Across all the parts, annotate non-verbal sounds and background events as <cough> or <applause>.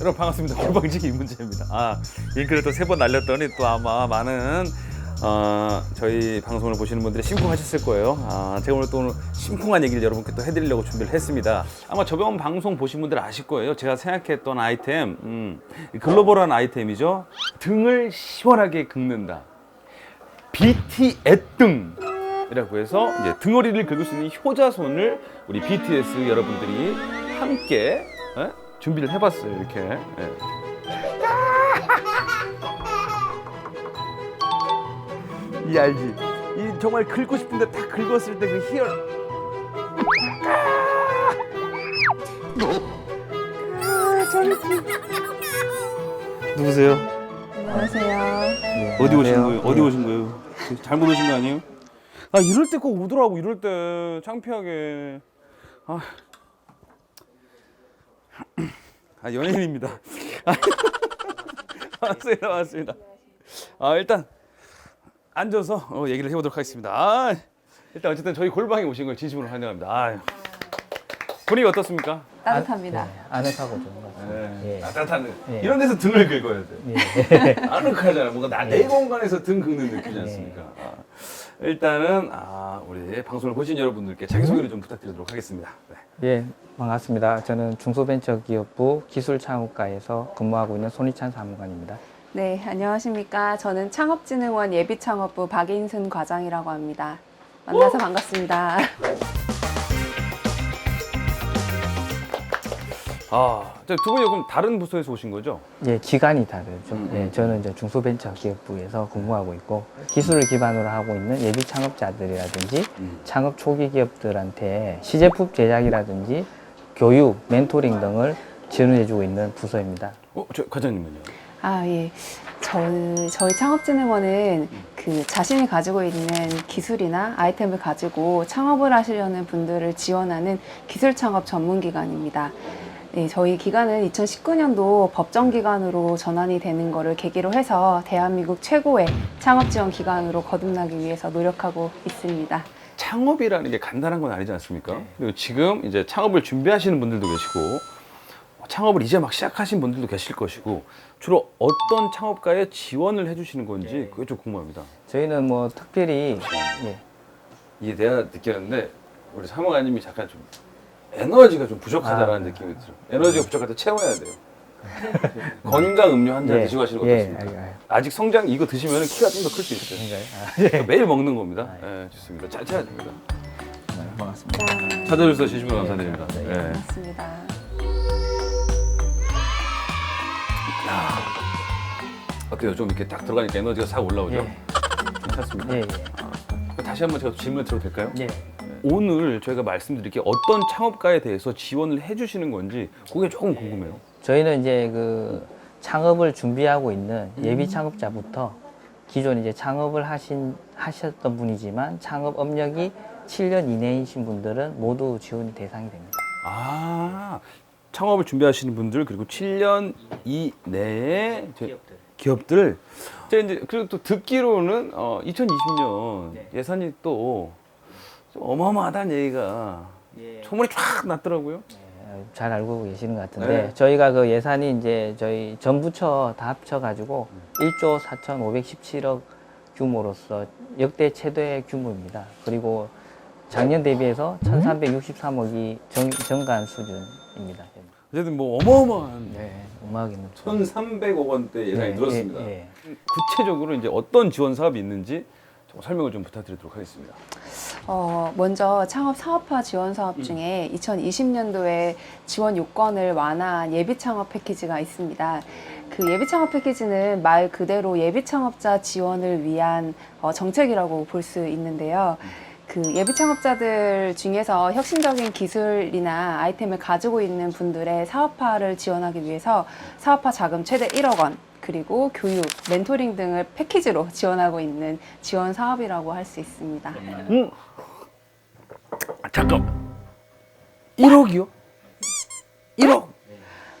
여러분 반갑습니다. 골방지기 이문재입니다. 아 링크를 또 세 번 날렸더니 또 아마 많은 어, 저희 방송을 보시는 분들이 심쿵하셨을 거예요. 아, 제가 오늘 또 오늘 심쿵한 얘기를 여러분께 또 해드리려고 준비를 했습니다. 아마 저번 방송 보신 분들 아실 거예요. 제가 생각했던 아이템, 음, 글로벌한 아이템이죠. 등을 시원하게 긁는다. BT 애등. 이라고 해서 이제 등허리를 긁을 수 있는 효자손을 우리 BTS 여러분들이 함께 예? 준비를 해봤어요 이렇게 예. 이 알지? 이 정말 긁고 싶은데 딱 긁었을 때 그 희열 누구세요? 안녕하세요. 어디 오신 거예요? 어디 오신 거예요? 잘못 오신 거 아니에요? 아 이럴 때 꼭 오더라고 이럴 때 창피하게 아, 아 연예인입니다 아, 맞습니다 맞습니다 아 일단 앉아서 어, 얘기를 해보도록 하겠습니다 아, 일단 어쨌든 저희 골방에 오신 걸 진심으로 환영합니다 아, 분위기 어떻습니까? 따뜻합니다. 네, 아늑하고 좋은 것 같습니다. 네. 예. 따뜻한 예. 이런 데서 등을 긁어야 돼 예. 아늑하잖아. 뭔가 나 내 공간에서 등 긁는 느낌이지 네. 않습니까? 아, 일단은 아, 우리 방송을 보신 여러분들께 자기소개를 좀 부탁드리도록 하겠습니다. 네. 예, 반갑습니다. 저는 중소벤처기업부 기술창업과에서 근무하고 있는 손희찬 사무관입니다. 네, 안녕하십니까. 저는 창업진흥원 예비창업부 박인순 과장이라고 합니다. 만나서 반갑습니다. <laughs> 아, 저두 분이 그럼 다른 부서에서 오신 거죠? 예, 기간이 다르죠. 음, 예, 음. 저는 이제 중소벤처기업부에서 근무하고 있고 기술을 기반으로 하고 있는 예비 창업자들이라든지 음. 창업 초기 기업들한테 시제품 제작이라든지 교육, 멘토링 등을 지원해주고 있는 부서입니다. 어, 저 과장님은요? 아, 예. 저, 저희 창업진흥원은 그 자신이 가지고 있는 기술이나 아이템을 가지고 창업을 하시려는 분들을 지원하는 기술 창업 전문 기관입니다. 네, 저희 기관은 2019년도 법정 기관으로 전환이 되는 것을 계기로 해서 대한민국 최고의 창업 지원 기관으로 거듭나기 위해서 노력하고 있습니다. 창업이라는 게 간단한 건 아니지 않습니까? 네. 그리고 지금 이제 창업을 준비하시는 분들도 계시고 창업을 이제 막 시작하신 분들도 계실 것이고 주로 어떤 창업가에 지원을 해주시는 건지 네. 그게 좀 궁금합니다. 저희는 뭐 특별히 예, 이게 내가 느꼈는데 우리 사무관님이 잠깐 좀 에너지가 좀 부족하다라는 아. 느낌이 들어요. 에너지가 부족할 때 채워야 돼요. <laughs> 건강 음료 한 잔 예, 드시고 하시는 거 예, 어떻습니까? 알- 알- 아직 성장 이거 드시면 키가 좀 더 클 수 있어요. 그런가요? 아, 예. 그러니까 매일 먹는 겁니다. 아, 예, 좋습니다. 잘 쳐야 됩니다. 네, 반갑습니다. 짠. 찾아주셔서 진심으로 감사드립니다. 네. 예. 맞습니다. 야, 어때요? 좀 이렇게 딱 들어가니까 에너지가 싹 올라오죠? 예, 괜찮습니다. 예, 다시 한번 제가 질문 드려도 될까요? 예. 예. 오늘 저희가 말씀드릴 게 어떤 창업가에 대해서 지원을 해주시는 건지 그게 조금 궁금해요. 저희는 이제 그 창업을 준비하고 있는 예비 창업자부터 기존 이제 창업을 하신 하셨던 분이지만 창업 업력이 7년 이내이신 분들은 모두 지원 대상이 됩니다. 아, 창업을 준비하시는 분들 그리고 7년 이내에 저- 기업들. 제가 이제 그리고 또 듣기로는 어, 2020년 네. 예산이 또 좀 어마어마하다는 얘기가 소문이 쫙 났더라고요. 예, 잘 알고 계시는 것 같은데 네. 저희가 그 예산이 이제 저희 전부처 다 합쳐가지고 1조 4,517억 규모로서 역대 최대 규모입니다. 그리고 작년 대비해서 1,363억이 정, 정간 수준입니다. 어쨌든 뭐 어마어마한 네, 음악 있는 1,300억 원대 예산이 예, 늘었습니다. 예, 예. 구체적으로 이제 어떤 지원 사업이 있는지 좀 설명을 좀 부탁드리도록 하겠습니다. 어, 먼저 창업 사업화 지원 사업 중에 2020년도에 지원 요건을 완화한 예비 창업 패키지가 있습니다. 그 예비 창업 패키지는 말 그대로 예비 창업자 지원을 위한 어, 정책이라고 볼 수 있는데요. 그 예비 창업자들 중에서 혁신적인 기술이나 아이템을 가지고 있는 분들의 사업화를 지원하기 위해서 사업화 자금 최대 1억 원, 그리고 교육, 멘토링 등을 패키지로 <laughs> 지원하고 있는 지원 사업이라고 할 수 있습니다. 음. 아, 잠깐. 1억이요? 1억.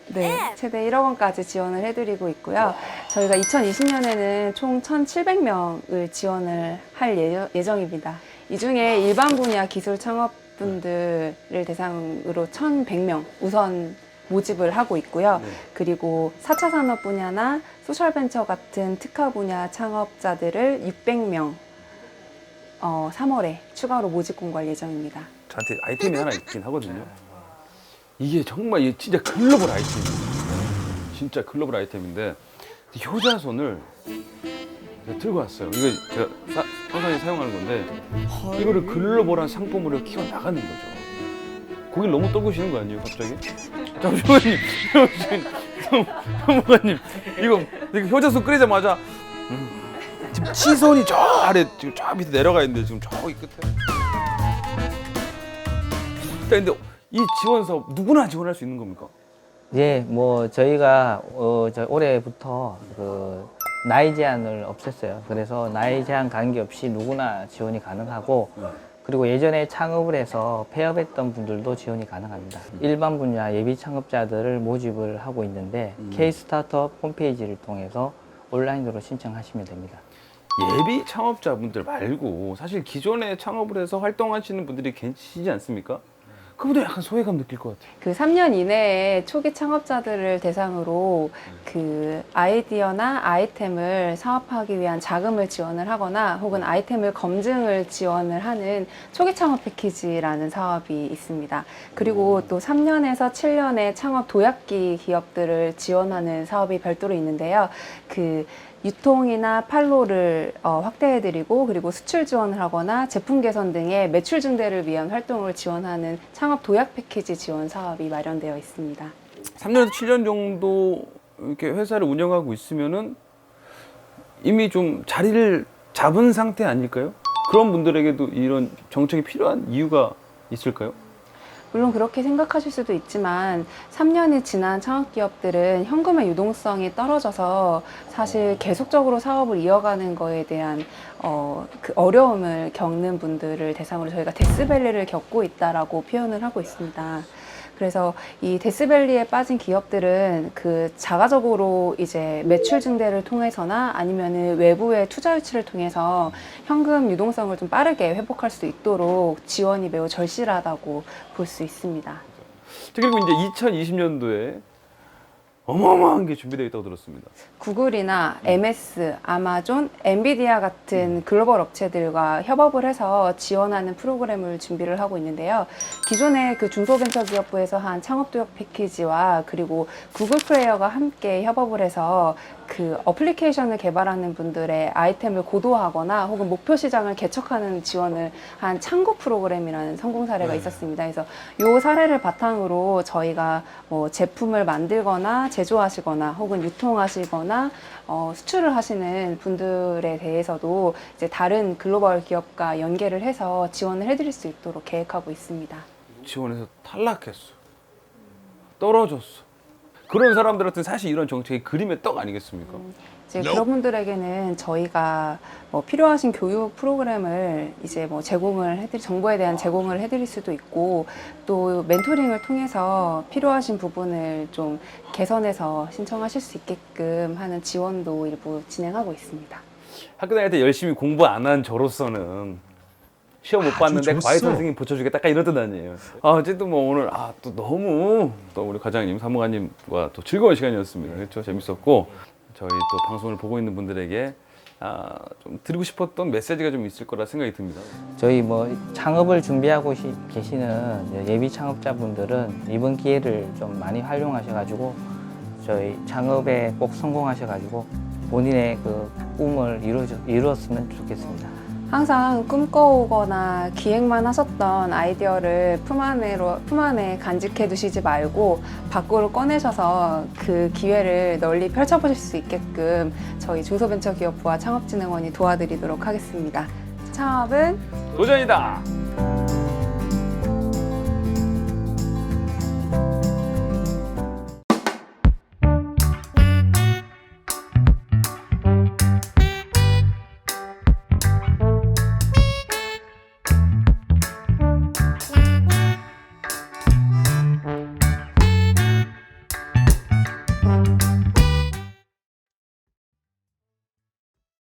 네, 최대 1억 원까지 지원을 해드리고 있고요. 저희가 2020년에는 총 1,700명을 지원을 할 예정, 예정입니다. 이 중에 일반 분야 기술 창업 분들을 대상으로 1,100명 우선 모집을 하고 있고요. 네. 그리고 4차 산업 분야나 소셜벤처 같은 특화 분야 창업자들을 600명 어, 3월에 추가로 모집 공고할 예정입니다. 저한테 아이템이 하나 있긴 하거든요. 이게 정말 이게 진짜 글로벌 아이템이에요. 진짜 글로벌 아이템인데 효자손을 제가 들고 왔어요. 이거 제가 사, 평상시에 사용하는 건데 이거를 글로벌한 상품으로 키워 나가는 거죠. 고기를 너무 떠보시는 거 아니에요, 갑자기? 잠시만요, 잠시만요, 이거 이거 효자손 끓이자마자 음, 지금 치손이 저 아래 지금 저 밑에 내려가 있는데 지금 저기 끝에. 근데 이 지원 사업 누구나 지원할 수 있는 겁니까? 예, 뭐 저희가 어, 저 올해부터 그 나이 제한을 없앴어요. 그래서 나이 제한 관계없이 누구나 지원이 가능하고 그리고 예전에 창업을 해서 폐업했던 분들도 지원이 가능합니다. 일반 분야 예비 창업자들을 모집을 하고 있는데 K 스타트업 홈페이지를 통해서 온라인으로 신청하시면 됩니다. 예비 창업자분들 말고 사실 기존에 창업을 해서 활동하시는 분들이 계시지 않습니까? 그분들 약간 소외감 느낄 것 같아요. 그 3년 이내에 초기 창업자들을 대상으로 그 아이디어나 아이템을 사업하기 위한 자금을 지원을 하거나 혹은 아이템을 검증을 지원을 하는 초기 창업 패키지라는 사업이 있습니다. 그리고 또 3년에서 7년의 창업 도약기 기업들을 지원하는 사업이 별도로 있는데요. 그 유통이나 판로를 어, 확대해드리고 그리고 수출 지원을 하거나 제품 개선 등의 매출 증대를 위한 활동을 지원하는 창업 도약 패키지 지원 사업이 마련되어 있습니다. 3년에서 7년 정도 이렇게 회사를 운영하고 있으면은 이미 좀 자리를 잡은 상태 아닐까요? 그런 분들에게도 이런 정책이 필요한 이유가 있을까요? 물론 그렇게 생각하실 수도 있지만 3년이 지난 창업 기업들은 현금의 유동성이 떨어져서 사실 계속적으로 사업을 이어가는 거에 대한 어, 그 어려움을 겪는 분들을 대상으로 저희가 데스밸리를 겪고 있다라고 표현을 하고 있습니다. 그래서 이 데스밸리에 빠진 기업들은 그 자가적으로 이제 매출 증대를 통해서나 아니면은 외부의 투자 유치를 통해서 현금 유동성을 좀 빠르게 회복할 수 있도록 지원이 매우 절실하다고 볼 수 있습니다. 그리고 이제 2020년도에 어마어마한 게 준비되어 있다고 들었습니다. 구글이나 MS, 아마존, 엔비디아 같은 글로벌 업체들과 협업을 해서 지원하는 프로그램을 준비를 하고 있는데요. 기존에 그 중소벤처기업부에서 한 창업도약 패키지와 그리고 구글 플레이어가 함께 협업을 해서 그 어플리케이션을 개발하는 분들의 아이템을 고도화하거나 혹은 목표 시장을 개척하는 지원을 한 창구 프로그램이라는 성공 사례가 있었습니다. 그래서 이 사례를 바탕으로 저희가 뭐 제품을 만들거나 제 조하시거나 혹은 유통하시거나 어, 수출을 하시는 분들에 대해서도 이제 다른 글로벌 기업과 연계를 해서 지원을 해드릴 수 있도록 계획하고 있습니다. 지원해서 탈락했어. 떨어졌어. 그런 사람들한테 사실 이런 정책이 그림의 떡 아니겠습니까? 이제 그런 분들에게는 저희가 뭐 필요하신 교육 프로그램을 이제 뭐 제공을 해드릴 정보에 대한 제공을 해드릴 수도 있고 또 멘토링을 통해서 필요하신 부분을 좀 개선해서 신청하실 수 있게끔 하는 지원도 일부 진행하고 있습니다. 학교 다닐 때 열심히 공부 안 한 저로서는 시험 못 봤는데. 과외 선생님 붙여주겠다 딱 이런 뜻 아니에요. 아, 어쨌든 뭐 오늘 아 또 너무 또 우리 과장님, 사무관님과 또 즐거운 시간이었습니다. 그렇죠? 재밌었고 저희 또 방송을 보고 있는 분들에게 아, 좀 드리고 싶었던 메시지가 좀 있을 거라 생각이 듭니다. 저희 뭐 창업을 준비하고 시- 계시는 예비 창업자분들은 이번 기회를 좀 많이 활용하셔가지고 저희 창업에 꼭 성공하셔가지고 본인의 그 꿈을 이루어 이루었으면 좋겠습니다. 항상 꿈꿔오거나 기획만 하셨던 아이디어를 품 안에로 품 안에 간직해 두시지 말고 밖으로 꺼내셔서 그 기회를 널리 펼쳐보실 수 있게끔 저희 중소벤처기업부와 창업진흥원이 도와드리도록 하겠습니다. 창업은 도전이다.